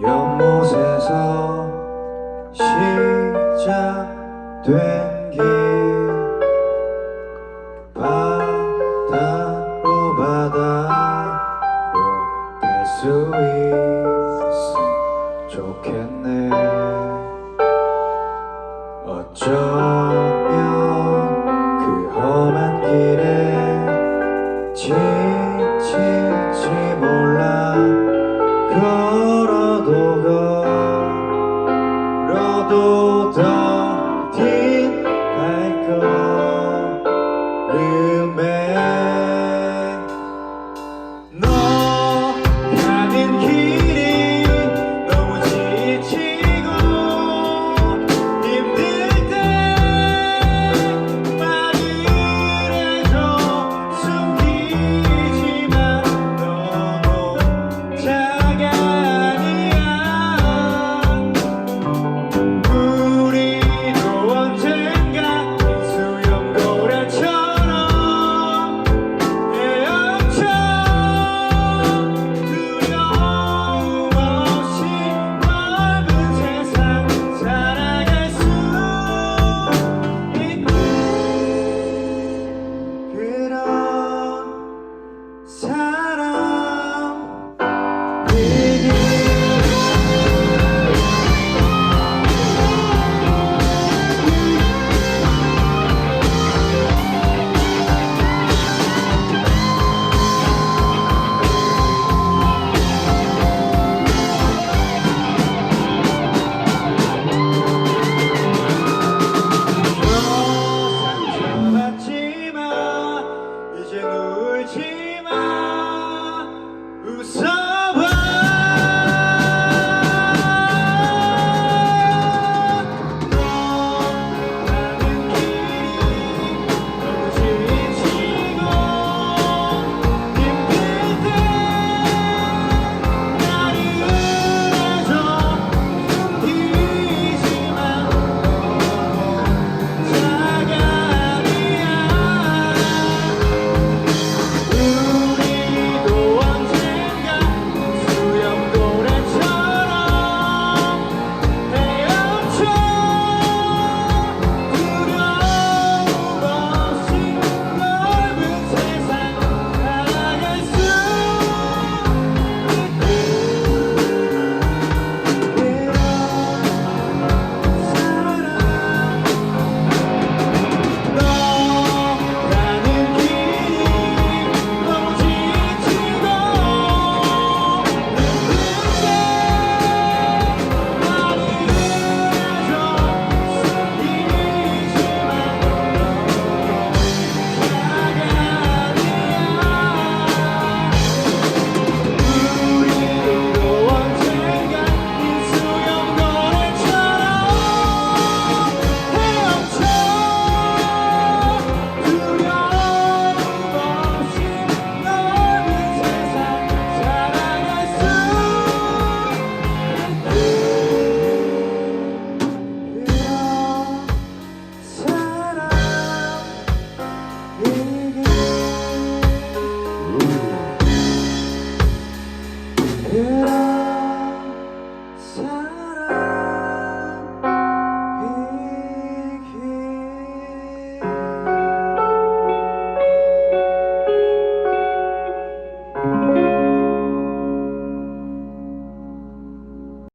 연못에서 시작된 길. 바다로 바다로 갈 수 있으면 좋겠네. 어쩌면 그 험한 길에 지치지 time.